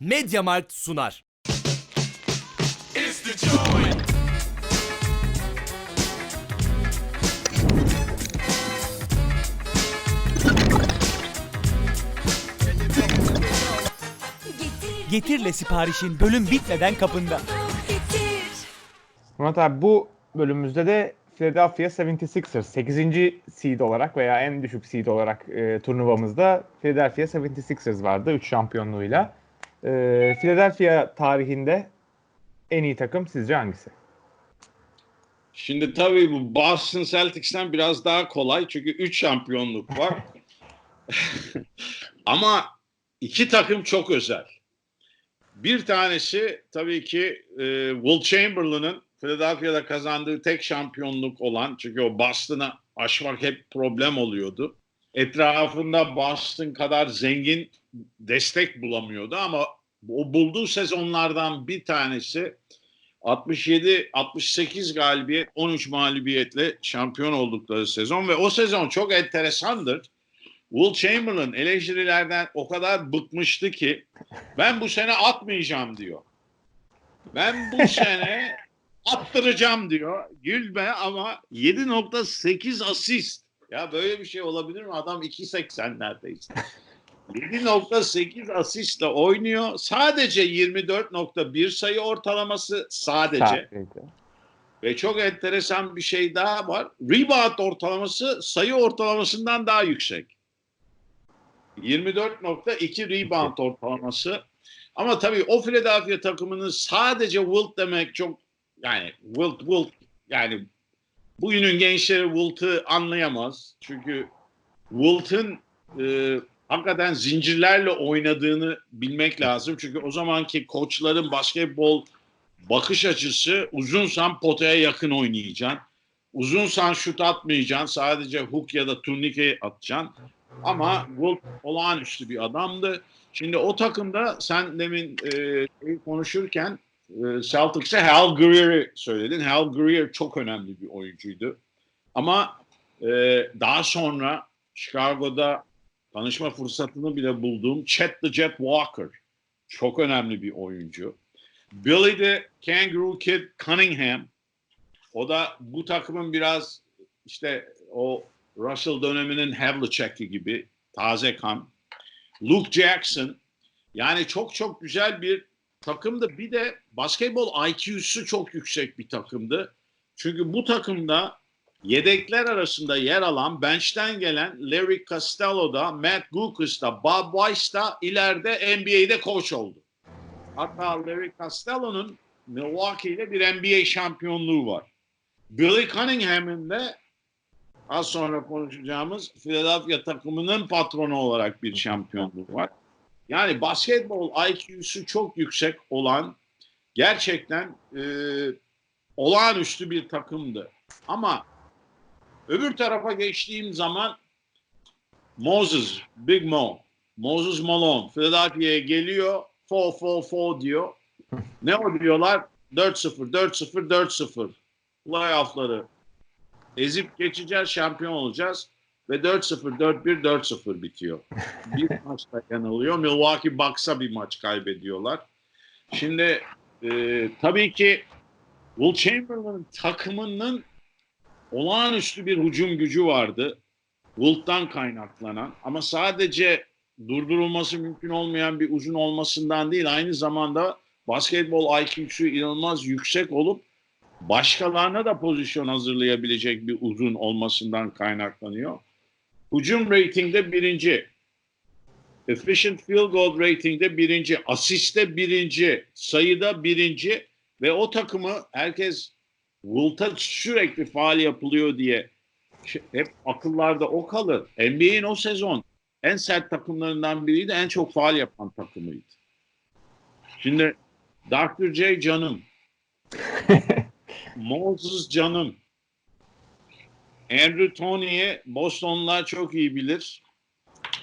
Mediamarkt sunar. Getirle siparişin bölüm bitmeden kapında. Murat abi bu bölümümüzde de Philadelphia 76ers 8. seed olarak veya en düşük seed olarak e, turnuvamızda Philadelphia 76ers vardı 3 şampiyonluğuyla. E, Philadelphia tarihinde en iyi takım sizce hangisi? Şimdi tabii bu Boston Celtics'ten biraz daha kolay çünkü 3 şampiyonluk var. Ama iki takım çok özel. Bir tanesi tabii ki e, Will Chamberlain'ın Philadelphia'da kazandığı tek şampiyonluk olan çünkü o Boston'a aşmak hep problem oluyordu. Etrafında Boston kadar zengin destek bulamıyordu ama o bulduğu sezonlardan bir tanesi 67-68 galibiyet, 13 mağlubiyetle şampiyon oldukları sezon ve o sezon çok enteresandır. Will Chamberlain eleştirilerden o kadar bıkmıştı ki ben bu sene atmayacağım diyor. Ben bu sene attıracağım diyor. Gülme ama 7.8 asist. Ya böyle bir şey olabilir mi? Adam 2.80 neredeyse. 7.8 asistle oynuyor. Sadece 24.1 sayı ortalaması sadece. Sadece. Ve çok enteresan bir şey daha var. Rebound ortalaması sayı ortalamasından daha yüksek. 24.2 rebound ortalaması. Ama tabii o Philadelphia takımının sadece Wilt demek çok yani Wilt Wilt yani bugünün gençleri Wilt'ı anlayamaz. Çünkü Wilt'ın e, hakikaten zincirlerle oynadığını bilmek lazım. Çünkü o zamanki koçların basketbol bakış açısı uzunsan potaya yakın oynayacaksın. Uzunsan şut atmayacaksın. Sadece hook ya da turnike atacaksın. Ama Wolf olağanüstü bir adamdı. Şimdi o takımda sen demin e, konuşurken Celtics'e Hal Greer'i söyledin. Hal Greer çok önemli bir oyuncuydu. Ama e, daha sonra Chicago'da tanışma fırsatını bile bulduğum Chet the Jet Walker çok önemli bir oyuncu. Billy the Kangaroo Kid Cunningham. O da bu takımın biraz işte o Russell döneminin Havlicek'i gibi taze kan. Luke Jackson. Yani çok çok güzel bir takımdı. Bir de basketbol IQ'su çok yüksek bir takımdı. Çünkü bu takımda yedekler arasında yer alan bench'ten gelen Larry Costello'da, Matt Guckus'ta, Bob Weiss da ileride NBA'de koç oldu. Hatta Larry Costello'nun Milwaukee ile bir NBA şampiyonluğu var. Billy Cunningham'ın da az sonra konuşacağımız Philadelphia takımının patronu olarak bir şampiyonluğu var. Yani basketbol IQ'su çok yüksek olan gerçekten e, olağanüstü bir takımdı. Ama öbür tarafa geçtiğim zaman Moses, Big Mo, Moses Malone Philadelphia'ya geliyor. 4-4-4 diyor. Ne o diyorlar? 4-0, 4-0, 4-0. Playoff'ları ezip geçeceğiz, şampiyon olacağız. Ve 4-0, 4-1, 4-0 bitiyor. Bir maçta yanılıyor. Milwaukee Bucks'a bir maç kaybediyorlar. Şimdi e, tabii ki Will Chamberlain'ın takımının olağanüstü bir hücum gücü vardı. Wilt'tan kaynaklanan ama sadece durdurulması mümkün olmayan bir uzun olmasından değil aynı zamanda basketbol IQ'su inanılmaz yüksek olup başkalarına da pozisyon hazırlayabilecek bir uzun olmasından kaynaklanıyor. Hücum ratingde birinci. Efficient field goal ratingde birinci. Asiste birinci. Sayıda birinci. Ve o takımı herkes Wilt'a sürekli faal yapılıyor diye şey- hep akıllarda o kalır. NBA'in o sezon en sert takımlarından biriydi. En çok faal yapan takımıydı. Şimdi Dr. J canım. Moses canım. Andrew Toney'i Bostonlular çok iyi bilir.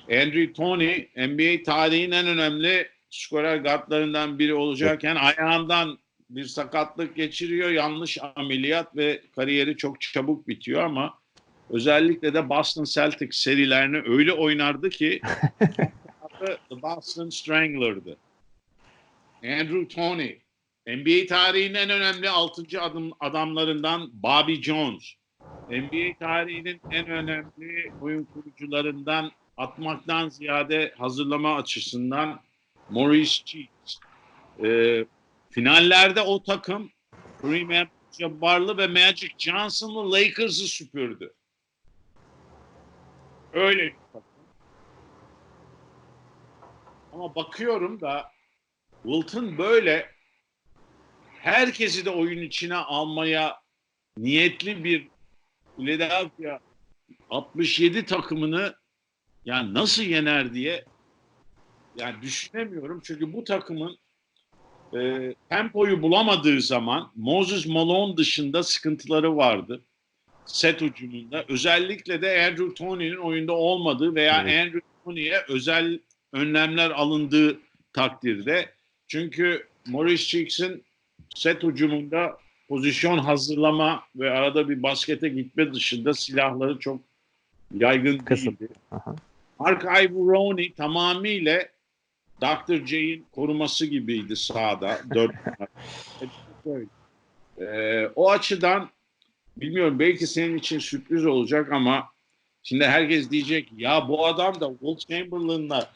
Andrew Toney NBA tarihinin en önemli skorer guardlarından biri olacakken ayağından bir sakatlık geçiriyor. Yanlış ameliyat ve kariyeri çok çabuk bitiyor ama özellikle de Boston Celtics serilerini öyle oynardı ki Boston Strangler'dı. Andrew Toney. NBA tarihinin en önemli 6. adım adamlarından Bobby Jones. NBA tarihinin en önemli oyun kurucularından atmaktan ziyade hazırlama açısından Maurice Cheeks. Ee, finallerde o takım Kareem Abdul-Jabbar'lı ve Magic Johnson'lı Lakers'ı süpürdü. Öyle bir takım. Ama bakıyorum da Wilton böyle herkesi de oyun içine almaya niyetli bir Philadelphia 67 takımını yani nasıl yener diye yani düşünemiyorum. Çünkü bu takımın e, tempoyu bulamadığı zaman Moses Malone dışında sıkıntıları vardı. Set ucumunda. Özellikle de Andrew Toney'nin oyunda olmadığı veya Andrew Toney'e özel önlemler alındığı takdirde. Çünkü Maurice Cheeks'in set ucumunda pozisyon hazırlama ve arada bir baskete gitme dışında silahları çok yaygın Kısıtlı. değildi. Aha. Mark Ivoroni tamamıyla Dr. J'in koruması gibiydi sahada. Dört. Ee, o açıdan bilmiyorum belki senin için sürpriz olacak ama şimdi herkes diyecek ya bu adam da Will Chamberlain'la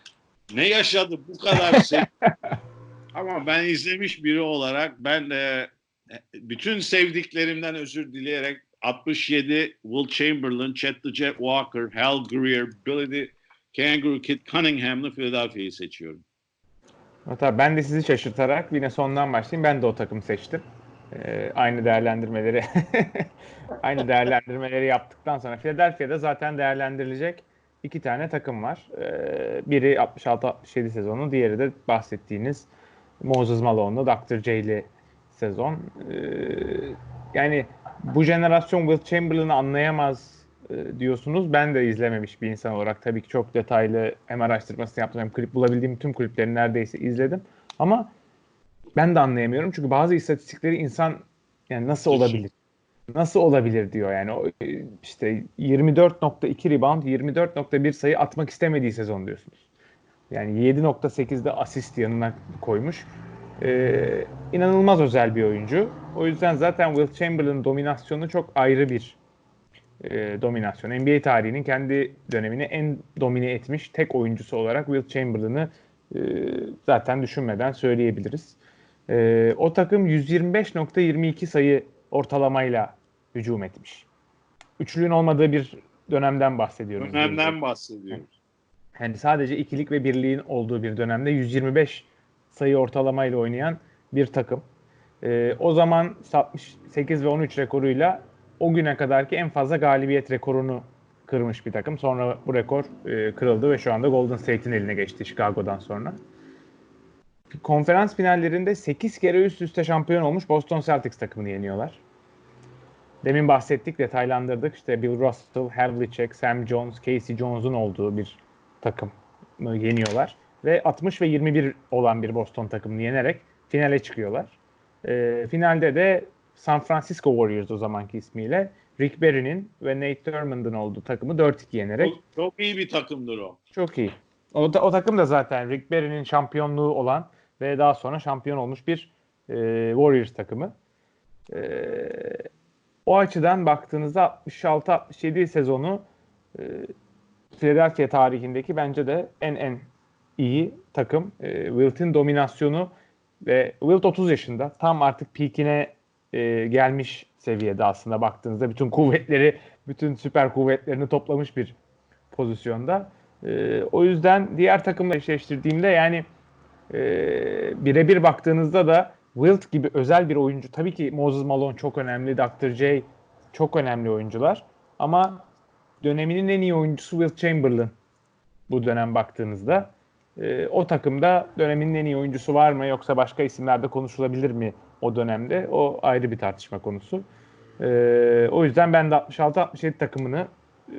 ne yaşadı bu kadar sev- ama ben izlemiş biri olarak ben de bütün sevdiklerimden özür dileyerek 67 Will Chamberlain, Chet the Jet Walker, Hal Greer, Billy the Kangaroo Kid Cunningham'lı Philadelphia'yı seçiyorum. Hatta ben de sizi şaşırtarak yine sondan başlayayım. Ben de o takımı seçtim. Ee, aynı değerlendirmeleri aynı değerlendirmeleri yaptıktan sonra Philadelphia'da zaten değerlendirilecek iki tane takım var. Ee, biri 66-67 sezonu, diğeri de bahsettiğiniz Moses Malone'lu Dr. J'li sezon. Ee, yani bu jenerasyon Will Chamberlain'ı anlayamaz e, diyorsunuz. Ben de izlememiş bir insan olarak tabii ki çok detaylı hem araştırmasını yaptım hem klip bulabildiğim tüm klipleri neredeyse izledim. Ama ben de anlayamıyorum çünkü bazı istatistikleri insan yani nasıl olabilir? Nasıl olabilir diyor yani e, işte 24.2 rebound, 24.1 sayı atmak istemediği sezon diyorsunuz. Yani 7.8'de asist yanına koymuş. Ee, inanılmaz özel bir oyuncu. O yüzden zaten Will Chamberlain dominasyonu çok ayrı bir e, dominasyon. NBA tarihinin kendi dönemini en domine etmiş tek oyuncusu olarak Will Chamberlain'ı e, zaten düşünmeden söyleyebiliriz. E, o takım 125.22 sayı ortalamayla hücum etmiş. Üçlüğün olmadığı bir dönemden bahsediyoruz. Önemden bahsediyoruz. Yani sadece ikilik ve birliğin olduğu bir dönemde 125 sayı ortalamayla oynayan bir takım. Ee, o zaman 68 ve 13 rekoruyla o güne kadarki en fazla galibiyet rekorunu kırmış bir takım. Sonra bu rekor e, kırıldı ve şu anda Golden State'in eline geçti Chicago'dan sonra. Konferans finallerinde 8 kere üst üste şampiyon olmuş Boston Celtics takımını yeniyorlar. Demin bahsettik, detaylandırdık. İşte Bill Russell, Havlicek, Sam Jones, Casey Jones'un olduğu bir takımı yeniyorlar. Ve 60 ve 21 olan bir Boston takımını yenerek finale çıkıyorlar. Ee, finalde de San Francisco Warriors o zamanki ismiyle Rick Barry'nin ve Nate Thurmond'ın olduğu takımı 4-2 yenerek Çok, çok iyi bir takımdır o. çok iyi. O, o takım da zaten Rick Barry'nin şampiyonluğu olan ve daha sonra şampiyon olmuş bir e, Warriors takımı. E, o açıdan baktığınızda 66-67 sezonu e, Philadelphia tarihindeki bence de en en iyi takım. E, Wilt'in dominasyonu ve Wilt 30 yaşında tam artık peakine e, gelmiş seviyede aslında baktığınızda bütün kuvvetleri, bütün süper kuvvetlerini toplamış bir pozisyonda. E, o yüzden diğer takımla eşleştirdiğimde yani e, birebir baktığınızda da Wilt gibi özel bir oyuncu tabii ki Moses Malone çok önemli, Dr. J çok önemli oyuncular ama döneminin en iyi oyuncusu Will Chamberlain bu dönem baktığınızda. E, o takımda döneminin en iyi oyuncusu var mı yoksa başka isimlerde konuşulabilir mi o dönemde? O ayrı bir tartışma konusu. E, o yüzden ben de 66-67 takımını e,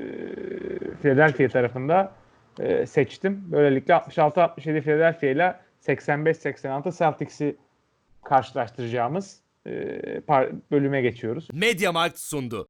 Philadelphia tarafında e, seçtim. Böylelikle 66-67 Philadelphia ile 85-86 Celtics'i karşılaştıracağımız e, bölüme geçiyoruz. Mediamarkt sundu.